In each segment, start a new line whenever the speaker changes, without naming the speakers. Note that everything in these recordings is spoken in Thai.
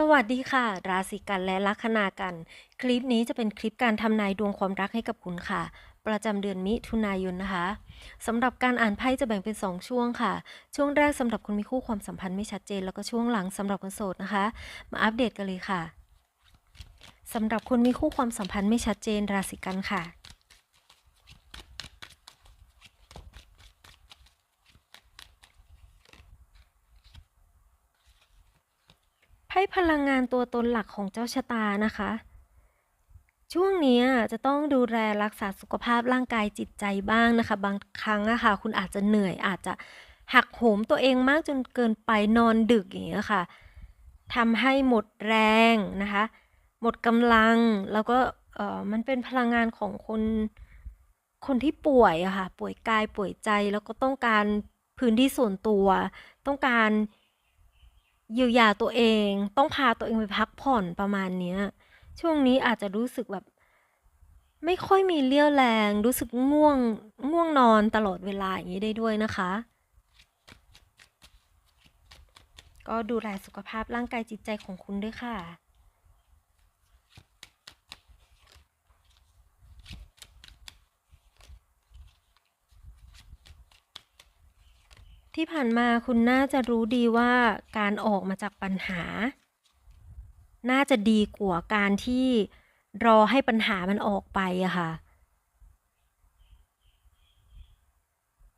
สวัสดีค่ะ ราศีกันและลัคนากัน คลิปนี้จะเป็นคลิปการทำนายดวงความรักให้กับคุณค่ะ ประจำเดือนมิถุนายนนะคะสำหรับการอ่านไพ่จะแบ่งเป็น 2 ช่วงค่ะ ช่วงแรกสำหรับคนมีคู่ความสัมพันธ์ไม่ชัดเจน แล้วก็ช่วงหลังสำหรับคนโสดนะคะ มาอัปเดตกันเลยค่ะสำหรับคนมีคู่ความสัมพันธ์ไม่ชัดเจนราศีกันค่ะ ไพ่พลังงานตัวตนหลักของเจ้าชะตานะคะ ช่วงนี้จะต้องดูแลรักษาสุขภาพร่างกายจิตใจบ้างนะคะ บางครั้งอะค่ะ คุณอาจจะเหนื่อยอาจจะหักโหมตัวเองมากจนเกินไปนอนดึกอย่างเงี้ยค่ะทำให้หมดแรงนะคะ หมดกำลังแล้วก็เออมันเป็นพลังงานของคนคนที่ป่วยอะค่ะ ป่วยกายป่วยใจแล้วก็ต้องการพื้นที่ส่วนตัว ต้องการ เยียวยาตัวเอง ต้องพาตัวเองไปพักผ่อนประมาณเนี้ย ช่วงนี้อาจจะรู้สึกแบบ ไม่ค่อยมีเรี่ยวแรง รู้สึกง่วงง่วงนอนตลอดเวลาอย่างนี้ได้ด้วยนะคะ ก็ดูแลสุขภาพร่างกายจิตใจของคุณด้วยค่ะ ที่ผ่านมาคุณน่าจะรู้ดีว่าการออกมาจากปัญหา น่าจะดีกว่าการที่รอให้ปัญหามันออกไปอะค่ะ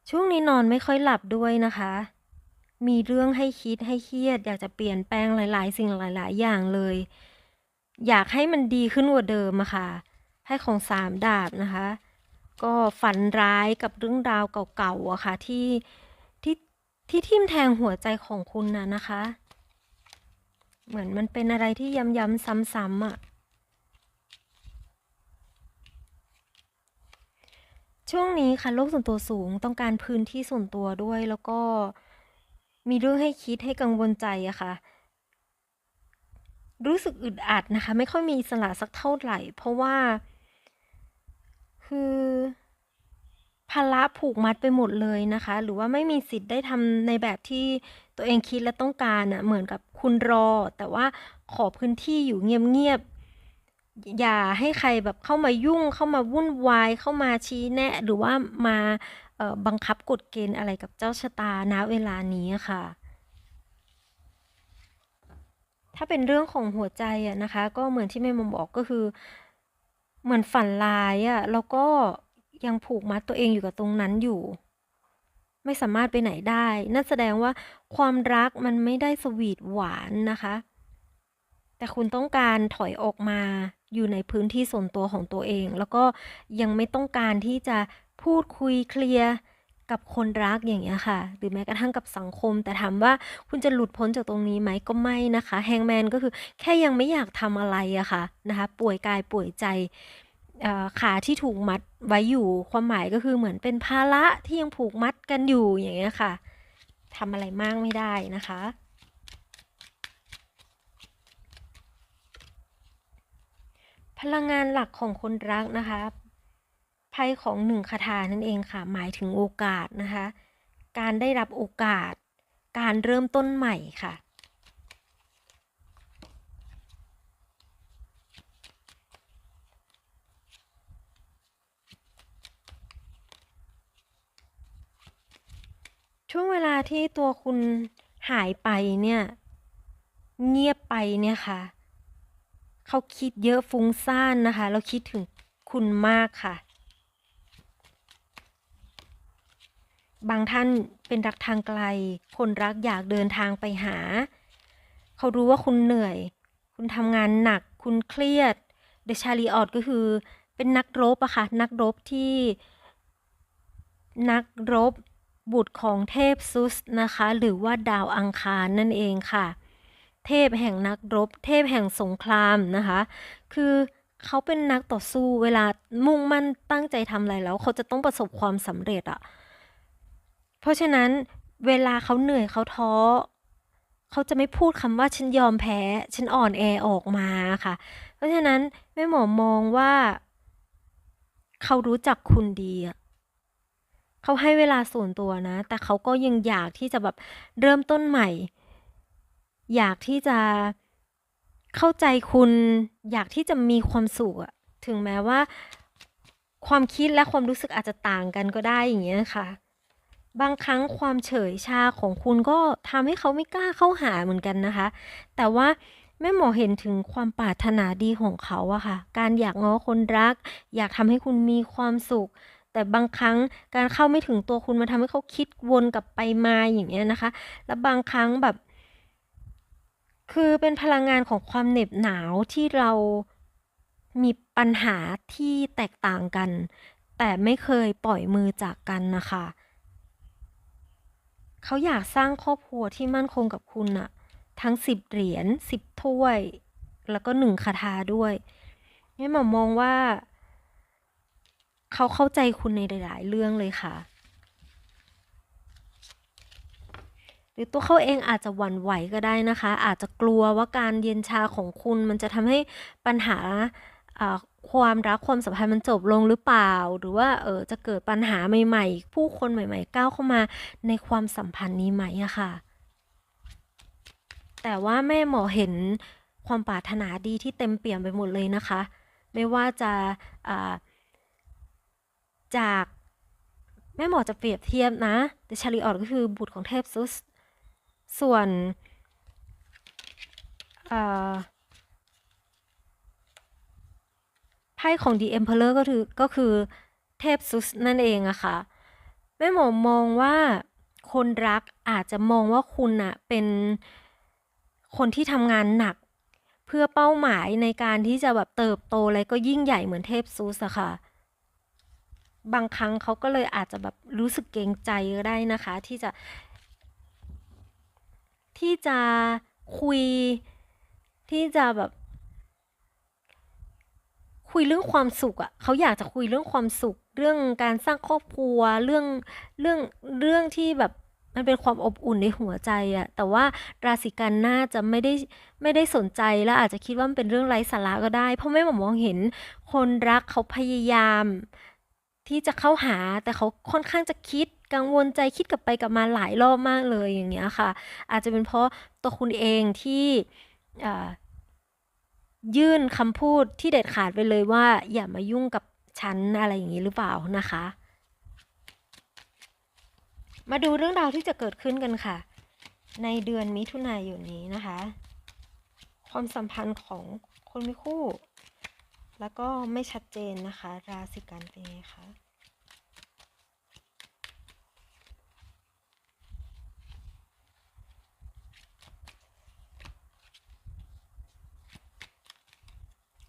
ช่วงนี้นอนไม่ค่อยหลับด้วยนะคะ มีเรื่องให้คิดให้เครียด อยากจะเปลี่ยนแปลงหลาย ๆ สิ่งหลาย ๆ อย่างเลย อยากให้มันดีขึ้นกว่าเดิมอะค่ะให้ของสามดาบนะคะ ก็ฝันร้ายกับเรื่องราวเก่าๆอะค่ะที่ ที่ทิ่มแทงหัวใจของคุณนะนะคะ เหมือนมันเป็นอะไรที่ย้ำๆซ้ำๆอะช่วงนี้ค่ะโลกส่วนตัวสูงต้องการพื้นที่ส่วนตัวด้วยแล้วก็มีเรื่องให้คิดให้กังวลใจอะค่ะ รู้สึกอึดอัดนะคะ ไม่ค่อยมีสระสักเท่าไหร่ เพราะว่า คือ ภาระผูกมัดไปหมดเลยนะคะ หรือว่าไม่มีสิทธิ์ได้ทำในแบบที่ตัวเองคิดและต้องการอะเหมือนกับคุณรอ แต่ว่าขอพื้นที่อยู่เงียบๆอย่าให้ใครแบบเข้ามายุ่งเข้ามาวุ่นวายเข้ามาชี้แนะ หรือว่ามาบังคับกฎเกณฑ์อะไรกับเจ้าชะตาณเวลานี้ค่ะ ถ้าเป็นเรื่องของหัวใจอะนะคะ ก็เหมือนที่แม่มบอกก็คือ เหมือนฝันร้ายอะแล้วก็ ยังผูกมัดตัวเองอยู่กับตรงนั้นอยู่ ไม่สามารถไปไหนได้ นั่นแสดงว่าความรักมันไม่ได้สวีทหวานนะคะ แต่คุณต้องการถอยออกมาอยู่ในพื้นที่ส่วนตัวของตัวเอง แล้วก็ยังไม่ต้องการที่จะพูดคุยเคลียร์กับคนรักอย่างเงี้ยค่ะ หรือแม้กระทั่งกับสังคม แต่ถามว่าคุณจะหลุดพ้นจากตรงนี้ไหมก็ไม่นะคะ แฮงแมนก็คือแค่ยังไม่อยากทำอะไรอะค่ะนะคะ ป่วยกายป่วยใจ ขาที่ถูกมัดไว้อยู่ ความหมายก็คือเหมือนเป็นภาระที่ยังผูกมัดกันอยู่อย่างเงี้ยค่ะทำอะไรมากไม่ได้นะคะ พลังงานหลักของคนรักนะคะไพ่ของหนึ่งคาถานั่นเองค่ะ หมายถึงโอกาสนะคะ การได้รับโอกาส การเริ่มต้นใหม่ค่ะ ช่วงเวลาที่ตัวคุณหายไปเนี่ย เงียบไปเนี่ยค่ะ เขาคิดเยอะฟุ้งซ่านนะคะแล้วคิดถึงคุณมากค่ะ บางท่านเป็นรักทางไกล คนรักอยากเดินทางไปหา เขารู้ว่าคุณเหนื่อย คุณทำงานหนัก คุณเครียด เดชาลีออดก็คือเป็นนักรบอะค่ะ นักรบที่นักรบ บุตรของเทพซุสนะคะ หรือว่าดาวอังคารนั่นเองค่ะ เทพแห่งนักรบ เทพแห่งสงครามนะคะ คือเขาเป็นนักต่อสู้เวลามุ่งมั่นตั้งใจทำอะไรแล้ว เขาจะต้องประสบความสำเร็จอะเพราะฉะนั้นเวลาเขาเหนื่อยเขาท้อเขาจะไม่พูดคำว่าฉันยอมแพ้ ฉันอ่อนแอออกมาค่ะ เพราะฉะนั้นแม่หมอมองว่า เขารู้จักคุณดีอะ เขาให้เวลาส่วนตัวนะ แต่เขาก็ยังอยากที่จะแบบเริ่มต้นใหม่ อยากที่จะเข้าใจคุณ อยากที่จะมีความสุขอะถึงแม้ว่า ความคิดและความรู้สึกอาจจะต่างกันก็ได้อย่างเงี้ยค่ะ บางครั้งความเฉยชาของคุณก็ทำให้เขาไม่กล้าเข้าหาเหมือนกันนะคะ แต่ว่าแม่หมอเห็นถึงความปรารถนาดีของเขาอะค่ะ การอยากง้อคนรัก อยากทำให้คุณมีความสุข แต่บางครั้งการเข้าไม่ถึงตัวคุณมันทำให้เขาคิดวนกลับไปมาอย่างเงี้ยนะคะ แล้วบางครั้งแบบ คือเป็นพลังงานของความเหน็บหนาวที่เรามีปัญหาที่แตกต่างกัน แต่ไม่เคยปล่อยมือจากกันนะคะเขาอยากสร้างครอบครัวที่มั่นคงกับคุณอะทั้งสิบเหรียญสิบถ้วย แล้วก็หนึ่งคาถาด้วยนี่หมอมองว่า เขาเข้าใจคุณในหลาย ๆ เรื่องเลยค่ะ หรือตัวเขาเองอาจจะหวั่นไหวก็ได้นะคะ อาจจะกลัวว่าการเย็นชาของคุณมันจะทำให้ปัญหาความรักความสัมพันธ์มันจบลงหรือเปล่า หรือว่าเออจะเกิดปัญหาใหม่ ๆ ผู้คนใหม่ ๆ ก้าวเข้ามาในความสัมพันธ์นี้ไหมอะค่ะ แต่ว่าแม่หมอเห็นความปรารถนาดีที่เต็มเปี่ยมไปหมดเลยนะคะ ไม่ว่าจะ จากแม่หมอจะเปรียบเทียบนะ แต่ชาลีออดก็คือบุตรของเทพซุส ส่วนไพ่ของ The Emperor ก็คือก็คือเทพซุสนั่นเองอะค่ะแม่หมอมองว่าคนรักอาจจะมองว่าคุณอะเป็นคนที่ทำงานหนัก เพื่อเป้าหมายในการที่จะแบบเติบโตอะไรก็ยิ่งใหญ่เหมือนเทพซุสอะค่ะ บางครั้งเขาก็เลยอาจจะแบบรู้สึกเกรงใจก็ได้นะคะ ที่จะที่จะคุยที่จะแบบ คุยเรื่องความสุขอะ่ะเขาอยากจะคุยเรื่องความสุข เรื่องการสร้างครอบครัวเรื่องเรื่องเรื่องที่แบบมันเป็นความอบอุ่นในหัวใจอะแต่ว่าราศีกันน่าจะไม่ได้ไม่ได้สนใจและอาจจะคิดว่ามันเป็นเรื่องไร้สาระก็ได้ เพราะไม่มองเห็นคนรักเขาพยายาม ที่จะเข้าหาแต่เขาค่อนข้างจะคิดกังวลใจคิดกลับไปกลับมาหลายรอบมากเลยอย่างเงี้ยค่ะ อาจจะเป็นเพราะตัวคุณเองที่ยื่นคำพูดที่เด็ดขาดไปเลยว่า อย่ามายุ่งกับฉันอะไรอย่างนี้หรือเปล่านะคะ มาดูเรื่องราวที่จะเกิดขึ้นกันค่ะ ในเดือนมิถุนายนนี้นะคะ ความสัมพันธ์ของคนมีคู่ แล้วก็ไม่ชัดเจนนะคะ ราศีกันเป็นไงคะ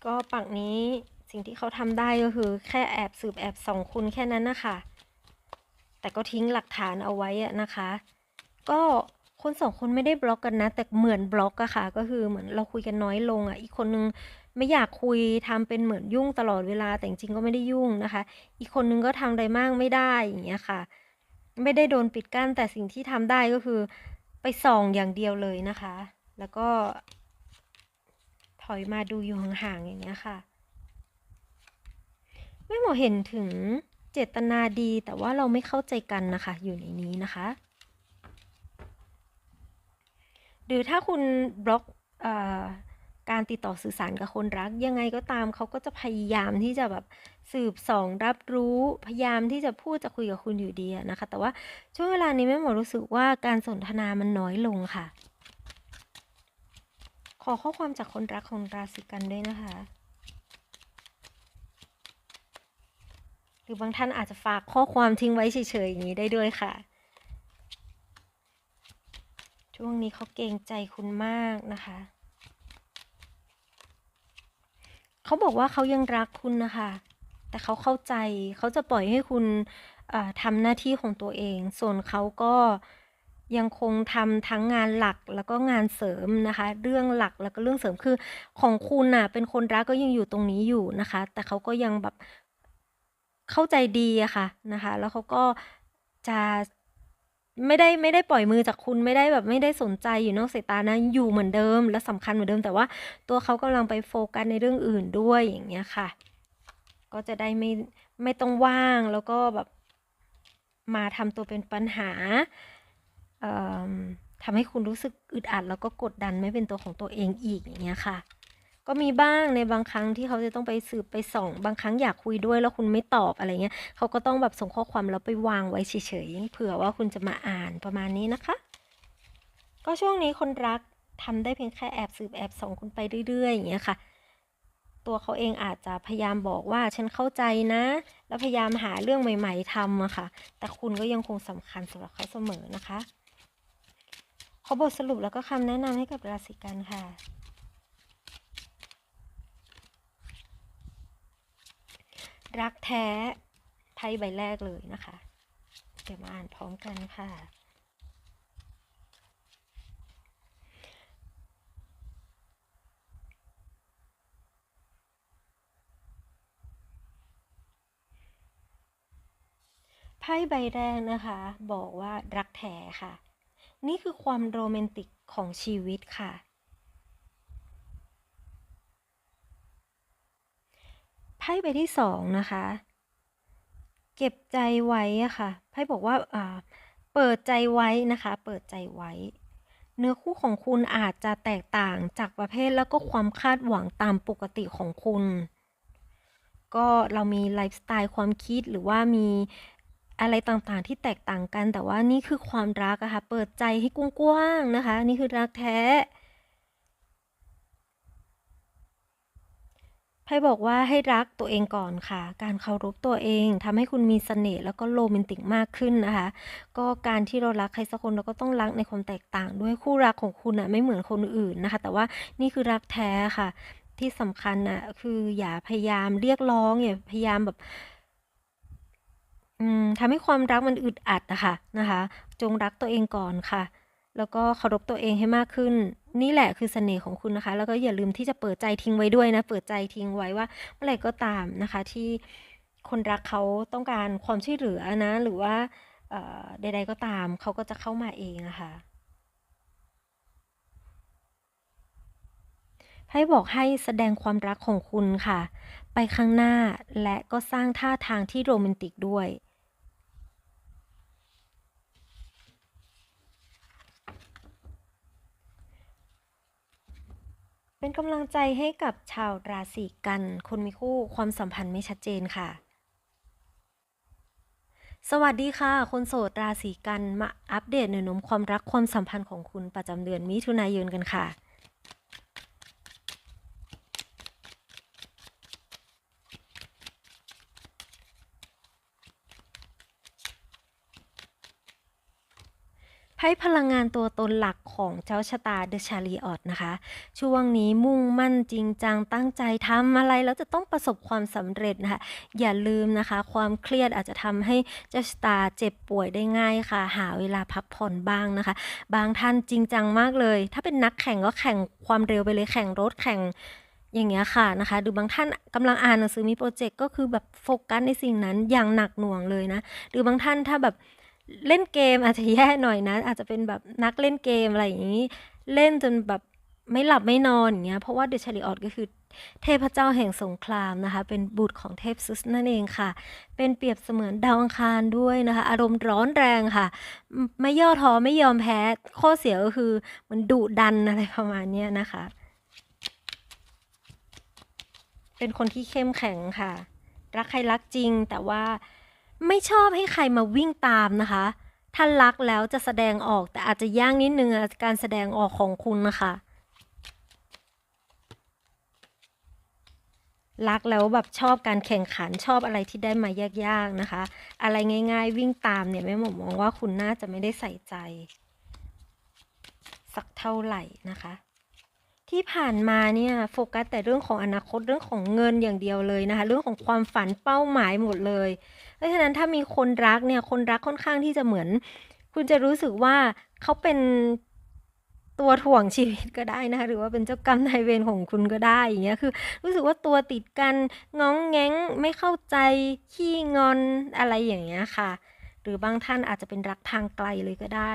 ก็ปักนี้สิ่งที่เขาทำได้ก็คือแค่แอบสืบแอบส่องคุณแค่นั้นนะคะ แต่ก็ทิ้งหลักฐานเอาไว้นะคะ ก็ คนสองคนไม่ได้บล็อกกันนะ แต่เหมือนบล็อกอะค่ะ ก็คือเหมือนเราคุยกันน้อยลงอะอีกคนนึงไม่อยากคุยทำเป็นเหมือนยุ่งตลอดเวลาแต่จริงก็ไม่ได้ยุ่งนะคะ อีกคนนึงก็ทำอะไรมากไม่ได้อย่างเงี้ยค่ะ ไม่ได้โดนปิดกั้นแต่สิ่งที่ทำได้ก็คือไปส่องอย่างเดียวเลยนะคะ แล้วก็ ถอยมาดูอยู่ห่างๆอย่างเงี้ยค่ะไม่หมอเห็นถึงเจตนาดีแต่ว่าเราไม่เข้าใจกันนะคะ อยู่ในนี้นะคะ หรือถ้าคุณบล็อกอการติดต่อสื่อสารกับคนรัก ยังไงก็ตามเขาก็จะพยายามที่จะแบบสืบส่องรับรู้พยายามที่จะพูดจะคุยกับคุณอยู่ดีนะคะ แต่ว่าช่วงเวลานี้แม่หมอรู้สึกว่าการสนทนามันน้อยลงค่ะ ขอข้อความจากคนรักของราศีกันด้วยนะคะ หรือบางท่านอาจจะฝากข้อความทิ้งไว้เฉยๆอย่างนี้ได้ด้วยค่ะ ช่วงนี้เขาเกรงใจคุณมากนะคะ เขาบอกว่าเขายังรักคุณนะคะ แต่เขาเข้าใจเขาจะปล่อยให้คุณทำหน้าที่ของตัวเอง ส่วนเขาก็ยังคงทำทั้งงานหลักแล้วก็งานเสริมนะคะ เรื่องหลักแล้วก็เรื่องเสริมคือของคุณน่ะ เป็นคนรักก็ยังอยู่ตรงนี้อยู่นะคะ แต่เขาก็ยังแบบเข้าใจดีอะค่ะนะคะ แล้วเขาก็จะ ไม่ได้ไม่ได้ปล่อยมือจากคุณไม่ได้แบบไม่ได้สนใจอยู่นอกสายตานะอยู่เหมือนเดิม และสำคัญเหมือนเดิม แต่ว่าตัวเขากำลังไปโฟกัสในเรื่องอื่นด้วยอย่างเงี้ยค่ะ ก็จะได้ไม่ไม่ต้องว่างแล้วก็แบบมาทำตัวเป็นปัญหาทำให้คุณรู้สึกอึดอัดแล้วก็กดดันไม่เป็นตัวของตัวเองอีกอย่างเงี้ยค่ะ ก็มีบ้างในบางครั้งที่เขาจะต้องไปสืบไปส่อง บางครั้งอยากคุยด้วยแล้วคุณไม่ตอบอะไรเงี้ยเขาก็ต้องแบบส่งข้อความแล้วไปวางไว้เฉยๆเผื่อว่าคุณจะมาอ่านประมาณนี้นะคะ ก็ช่วงนี้คนรักทำได้เพียงแค่แอบสืบแอบส่องคุณไปเรื่อยๆอย่างเงี้ยค่ะ ตัวเขาเองอาจจะพยายามบอกว่าฉันเข้าใจนะ แล้วพยายามหาเรื่องใหม่ ๆทำอะค่ะ แต่คุณก็ยังคงสำคัญสำหรับเขาเสมอนะคะขอบทสรุปแล้วก็คำแนะนำให้กับราศีกันค่ะ รักแท้ไพ่ใบแรกเลยนะคะเดี๋ยวมาอ่านพร้อมกันค่ะ ไพ่ใบแรกนะคะ บอกว่ารักแท้ค่ะ นี่คือความโรแมนติกของชีวิตค่ะ ไพ่ใบที่สองนะคะ เก็บใจไว้อะค่ะไพ่บอกว่าอ่าเปิดใจไว้นะคะ เปิดใจไว้ เนื้อคู่ของคุณอาจจะแตกต่างจากประเภทแล้วก็ความคาดหวังตามปกติของคุณ ก็เรามีไลฟ์สไตล์ความคิดหรือว่ามีอะไรต่างๆที่แตกต่างกัน แต่ว่านี่คือความรักอะค่ะ เปิดใจให้กว้างๆนะคะ นี่คือรักแท้ ไพ่บอกว่าให้รักตัวเองก่อนค่ะ การเคารพตัวเองทำให้คุณมีเสน่ห์แล้วก็โรแมนติกมากขึ้นนะคะ ก็การที่เรารักใครสักคนเราก็ต้องรักในความแตกต่าง ด้วยคู่รักของคุณอะไม่เหมือนคนอื่นนะคะ แต่ว่านี่คือรักแท้ค่ะ ที่สำคัญอะคืออย่าพยายามเรียกร้องอย่าพยายามแบบอืมทำให้ความรักมันอึดอัดอะคะนะคะ จงรักตัวเองก่อนค่ะ แล้วก็เคารพตัวเองให้มากขึ้น นี่แหละคือเสน่ห์ของคุณนะคะ แล้วก็อย่าลืมที่จะเปิดใจทิ้งไว้ด้วยนะ เปิดใจทิ้งไว้ว่าเมื่อไหร่ก็ตามนะคะ ที่คนรักเขาต้องการความช่วยเหลือนะ หรือว่าใดๆก็ตามเขาก็จะเข้ามาเองอะค่ะไพ่บอกให้แสดงความรักของคุณค่ะ ไปข้างหน้าและก็สร้างท่าทางที่โรแมนติกด้วย เป็นกำลังใจให้กับชาวราศีกัน คนมีคู่ความสัมพันธ์ไม่ชัดเจนค่ะ สวัสดีค่ะ คนโสดราศีกันมาอัปเดตแนวโน้มความรักความสัมพันธ์ของคุณประจำเดือนมิถุนายนกันค่ะ ไพ่พลังงานตัวตนหลักของเจ้าชะตาเดอะชาลีออตนะคะ ช่วงนี้มุ่งมั่นจริงจังตั้งใจทำอะไรแล้วจะต้องประสบความสำเร็จนะคะ อย่าลืมนะคะ ความเครียดอาจจะทำให้เจ้าชะตาเจ็บป่วยได้ง่ายค่ะ หาเวลาพักผ่อนบ้างนะคะ บางท่านจริงจังมากเลย ถ้าเป็นนักแข่งก็แข่งความเร็วไปเลยแข่งรถแข่งอย่างเงี้ยค่ะนะคะหรือบางท่านกำลังอ่านหนังสือมีโปรเจกต์ก็คือแบบโฟกัสในสิ่งนั้นอย่างหนักหน่วงเลยนะ หรือบางท่านถ้าแบบ เล่นเกมอาจจะแย่หน่อยนะ อาจจะเป็นแบบนักเล่นเกมอะไรอย่างนี้ เล่นจนแบบไม่หลับไม่นอนอย่างเงี้ยเพราะว่าเดชาริออตก็คือเทพเจ้าแห่งสงครามนะคะ เป็นบุตรของเทพซุสนั่นเองค่ะ เป็นเปรียบเสมือนดาวอังคารด้วยนะคะ อารมณ์ร้อนแรงค่ะ ไม่ย่อท้อไม่ยอมแพ้ ข้อเสียก็คือมันดุดันอะไรประมาณนี้นะคะ เป็นคนที่เข้มแข็งค่ะ รักใครรักจริงแต่ว่า ไม่ชอบให้ใครมาวิ่งตามนะคะ ถ้ารักแล้วจะแสดงออกแต่อาจจะย่างนิดนึงการแสดงออกของคุณนะคะ รักแล้วแบบชอบการแข่งขันชอบอะไรที่ได้มายากๆนะคะ อะไรง่าย ๆ วิ่งตามเนี่ยแม่หมอมองว่าคุณน่าจะไม่ได้ใส่ใจ สักเท่าไหร่นะคะ ที่ผ่านมาเนี่ยโฟกัสแต่เรื่องของอนาคตเรื่องของเงินอย่างเดียวเลยนะคะ เรื่องของความฝันเป้าหมายหมดเลย เพราะฉะนั้นถ้ามีคนรักเนี่ยคนรักค่อนข้างที่จะเหมือน คุณจะรู้สึกว่าเขาเป็นตัวถ่วงชีวิตก็ได้นะคะหรือว่าเป็นเจ้ากรรมนายเวรของคุณก็ได้อย่างเงี้ยคือ รู้สึกว่าตัวติดกันง้องแง้งไม่เข้าใจขี้งอนอะไรอย่างเงี้ยค่ะ หรือบางท่านอาจจะเป็นรักทางไกลเลยก็ได้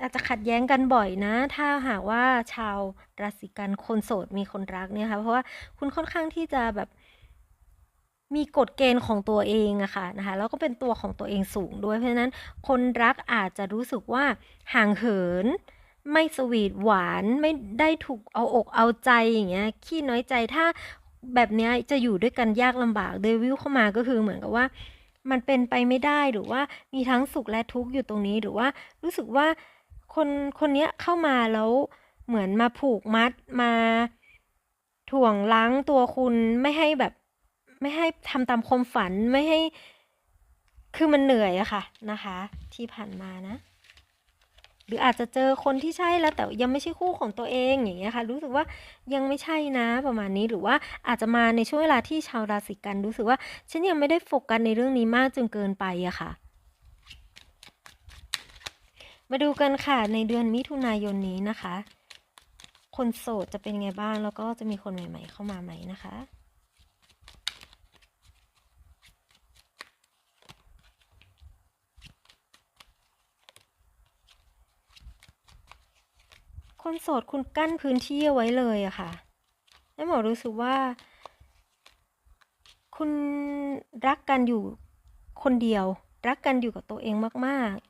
อาจจะขัดแย้งกันบ่อยนะ ถ้าหากว่าชาวราศีกันคนโสดมีคนรักเนี่ยค่ะ เพราะว่าคุณค่อนข้างที่จะแบบมีกฎเกณฑ์ของตัวเองอะค่ะนะคะแล้วก็เป็นตัวของตัวเองสูงด้วยเพราะฉะนั้นคนรักอาจจะรู้สึกว่าห่างเหิน ไม่สวีทหวานไม่ได้ถูกเอาอกเอาใจอย่างเงี้ยขี้น้อยใจถ้าแบบเนี้ยจะอยู่ด้วยกันยากลำบากเดวิลเข้ามาก็คือเหมือนกับว่า มันเป็นไปไม่ได้หรือว่ามีทั้งสุขและทุกข์อยู่ตรงนี้หรือว่ารู้สึกว่า คนคนเนี้ยเข้ามาแล้วเหมือนมาผูกมัดมาถ่วงล้างตัวคุณไม่ให้แบบ ไม่ให้ทำตามความฝันไม่ให้ คือมันเหนื่อยอะค่ะนะคะ ที่ผ่านมานะ หรืออาจจะเจอคนที่ใช่แล้วแต่ยังไม่ใช่คู่ของตัวเองอย่างเงี้ยค่ะ รู้สึกว่ายังไม่ใช่นะประมาณนี้หรือว่าอาจจะมาในช่วงเวลาที่ชาวราศีกันรู้สึกว่าฉันยังไม่ได้โฟกัสในเรื่องนี้มากจนเกินไปอะค่ะ มาดูกันค่ะในเดือนมิถุนายนนี้นะคะ คนโสดจะเป็นไงบ้างแล้วก็จะมีคนใหม่ ๆ เข้ามาไหมนะคะคนโสดคุณกั้นพื้นที่เอาไว้เลยอะค่ะ แล้วหมอรู้สึกว่า คุณรักกันอยู่คนเดียว รักกันอยู่กับตัวเองมากๆ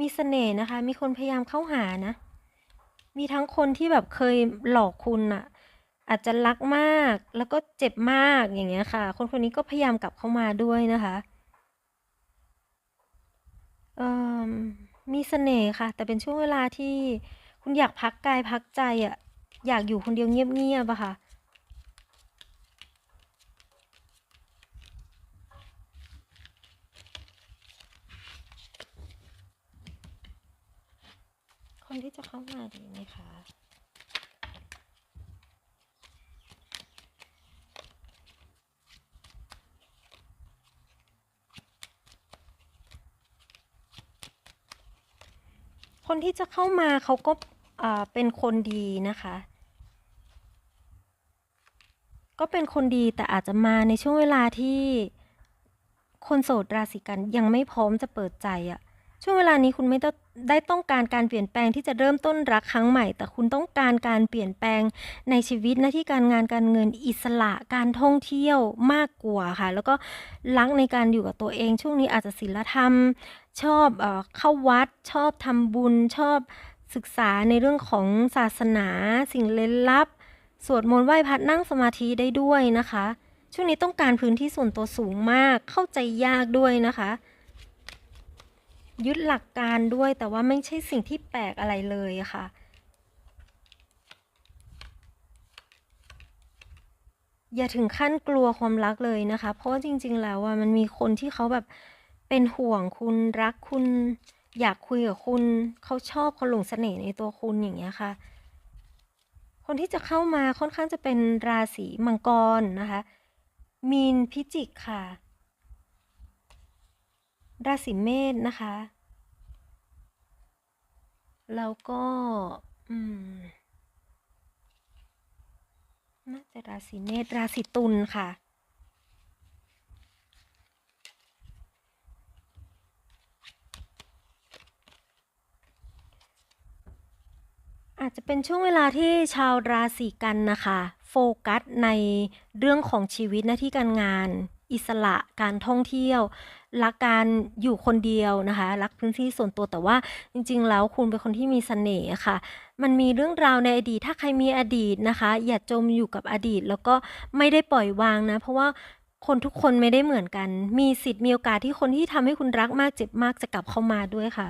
มีเสน่ห์นะคะ มีคนพยายามเข้าหานะ มีทั้งคนที่แบบเคยหลอกคุณอะอาจจะรักมากแล้วก็เจ็บมากอย่างเงี้ยค่ะ คนคนนี้ก็พยายามกลับเข้ามาด้วยนะคะเอ่อมีเสน่ห์ค่ะ แต่เป็นช่วงเวลาที่คุณอยากพักกายพักใจอะอยากอยู่คนเดียวเงียบๆอะค่ะ คนที่จะเข้ามาดีไหมคะคนที่จะเข้ามาเขาก็เป็นคนดีนะคะ ก็เป็นคนดีแต่อาจจะมาในช่วงเวลาที่คนโสดราศีกันยังไม่พร้อมจะเปิดใจอะช่วงเวลานี้คุณไม่ต้อง ได้ต้องการการเปลี่ยนแปลงที่จะเริ่มต้นรักครั้งใหม่ แต่คุณต้องการการเปลี่ยนแปลงในชีวิตหน้าที่การงานการเงินอิสระการท่องเที่ยวมากกว่าค่ะ แล้วก็รักในการอยู่กับตัวเอง ช่วงนี้อาจจะศีลธรรม ชอบเอเข้าวัด ชอบทำบุญ ชอบศึกษาในเรื่องของศาสนา สิ่งเล่นลับ สวดมนต์ไหว้พระนั่งสมาธิได้ด้วยนะคะ ช่วงนี้ต้องการพื้นที่ส่วนตัวสูงมากเข้าใจยากด้วยนะคะ ยึดหลักการด้วย แต่ว่าไม่ใช่สิ่งที่แปลกอะไรเลยค่ะ อย่าถึงขั้นกลัวความรักเลยนะคะ เพราะจริง ๆ แล้วอะมันมีคนที่เขาแบบเป็นห่วงคุณรักคุณ อยากคุยกับคุณ เขาชอบเขาหลงเสน่ห์ในตัวคุณอย่างเงี้ยค่ะ คนที่จะเข้ามาค่อนข้างจะเป็นราศีมังกรนะคะ มีนพิจิกค่ะราศีเมษนะคะ แล้วก็ อืม น่าจะราศีเมษราศีตุลค่ะ อาจจะเป็นช่วงเวลาที่ชาวราศีกันนะคะ โฟกัสในเรื่องของชีวิตหน้าที่การงาน อิสระการท่องเที่ยว รักการอยู่คนเดียวนะคะ รักพื้นที่ส่วนตัวแต่ว่าจริง ๆ แล้วคุณเป็นคนที่มีเสน่ห์ค่ะ มันมีเรื่องราวในอดีต ถ้าใครมีอดีตนะคะ อย่าจมอยู่กับอดีต แล้วก็ไม่ได้ปล่อยวางนะ เพราะว่าคนทุกคนไม่ได้เหมือนกัน มีสิทธิ์มีโอกาสที่คนที่ทำให้คุณรักมากเจ็บมากจะกลับเข้ามาด้วยค่ะ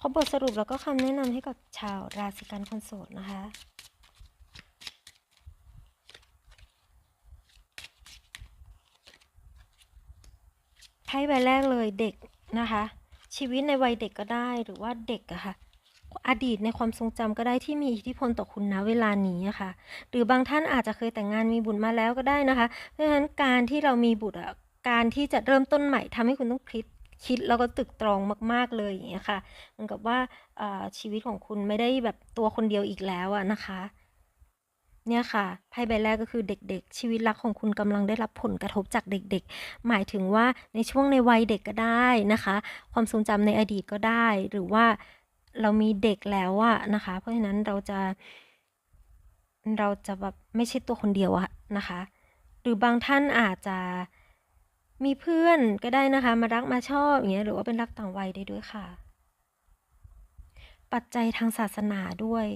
ขอบทสรุปแล้วก็คำแนะนำให้กับชาวราศีกันคนโสดนะคะ ไพ่ใบแรกเลยเด็กนะคะ ชีวิตในวัยเด็กก็ได้หรือว่าเด็กอะค่ะ อดีตในความทรงจำก็ได้ที่มีอิทธิพลต่อคุณนะเวลานี้อะค่ะ หรือบางท่านอาจจะเคยแต่งงานมีบุตรมาแล้วก็ได้นะคะ เพราะฉะนั้นการที่เรามีบุตรอะการที่จะเริ่มต้นใหม่ทำให้คุณต้องคิดคิดแล้วก็ตึกตรองมาก ๆเลยอย่างเงี้ยค่ะเหมือนกับว่าชีวิตของคุณไม่ได้แบบตัวคนเดียวอีกแล้วอะนะคะ เนี่ยค่ะไพ่ใบแรกก็คือเด็กๆ ชีวิตรักของคุณกำลังได้รับผลกระทบจากเด็ก ๆ หมายถึงว่าในช่วงในวัยเด็กก็ได้นะคะ ความทรงจำในอดีตก็ได้ หรือว่าเรามีเด็กแล้วอะนะคะ เพราะฉะนั้นเราจะเราจะแบบไม่ใช่ตัวคนเดียวอะนะคะ หรือบางท่านอาจจะมีเพื่อนก็ได้นะคะ มารักมาชอบอย่างเงี้ยหรือว่าเป็นรักต่างวัยได้ด้วยค่ะ ปัจจัยทางศาสนาด้วย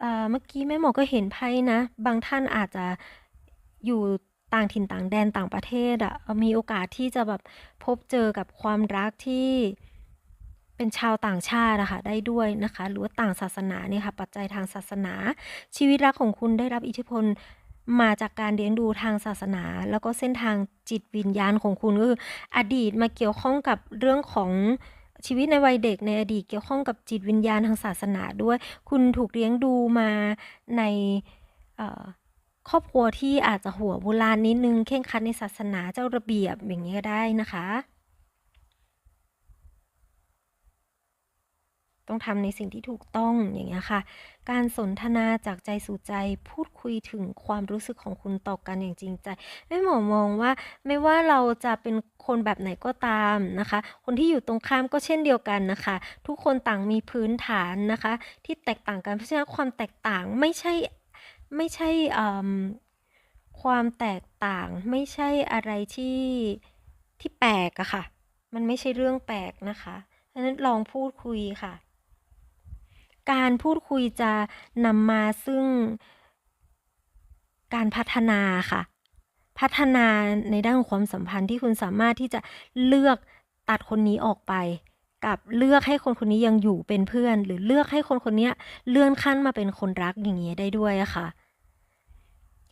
เอ่อเมื่อกี้แม่หมอก็เห็นไพ่นะ บางท่านอาจจะอยู่ต่างถิ่นต่างแดนต่างประเทศอะมีโอกาสที่จะแบบพบเจอกับความรักที่เป็นชาวต่างชาติอะค่ะได้ด้วยนะคะ หรือว่าต่างศาสนาเนี่ยค่ะ ปัจจัยทางศาสนา ชีวิตรักของคุณได้รับอิทธิพลมาจากการเลี้ยงดูทางศาสนา แล้วก็เส้นทางจิตวิญญาณของคุณก็คืออดีตมาเกี่ยวข้องกับเรื่องของ ชีวิตในวัยเด็กในอดีตเกี่ยวข้องกับจิตวิญญาณทางศาสนาด้วย คุณถูกเลี้ยงดูมาในครอบครัวที่อาจจะหัวโบราณนิดนึงเข่งคัดในศาสนาเจ้าระเบียบอย่างนี้ก็ได้นะคะ ต้องทำในสิ่งที่ถูกต้องอย่างเงี้ยค่ะ การสนทนาจากใจสู่ใจพูดคุยถึงความรู้สึกของคุณต่อกันอย่างจริงใจแม่หมอมองว่าไม่ว่าเราจะเป็นคนแบบไหนก็ตามนะคะ คนที่อยู่ตรงข้ามก็เช่นเดียวกันนะคะ ทุกคนต่างมีพื้นฐานนะคะ ที่แตกต่างกันเพราะฉะนั้นความแตกต่างไม่ใช่ไม่ใช่ความแตกต่างไม่ใช่อะไรที่ที่แปลกอะค่ะ มันไม่ใช่เรื่องแปลกนะคะ เพราะฉะนั้นลองพูดคุยค่ะ การพูดคุยจะนำมาซึ่งการพัฒนาค่ะ พัฒนาในด้านของความสัมพันธ์ที่คุณสามารถที่จะเลือกตัดคนนี้ออกไป กับเลือกให้คนคนนี้ยังอยู่เป็นเพื่อน หรือเลือกให้คนคนนี้เลื่อนขั้นมาเป็นคนรักอย่างเงี้ยได้ด้วยค่ะ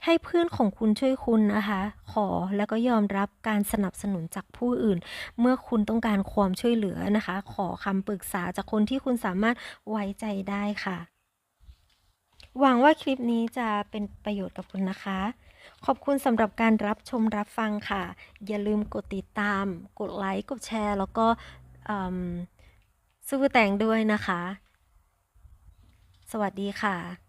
ให้เพื่อนของคุณช่วยคุณนะคะ ขอแล้วก็ยอมรับการสนับสนุนจากผู้อื่น เมื่อคุณต้องการความช่วยเหลือนะคะ ขอคำปรึกษาจากคนที่คุณสามารถไว้ใจได้ค่ะ หวังว่าคลิปนี้จะเป็นประโยชน์กับคุณนะคะขอบคุณสำหรับการรับชมรับฟังค่ะ อย่าลืมกดติดตาม กดไลค์ กดแชร์ แล้วก็สู้แต่งด้วยนะคะ สวัสดีค่ะ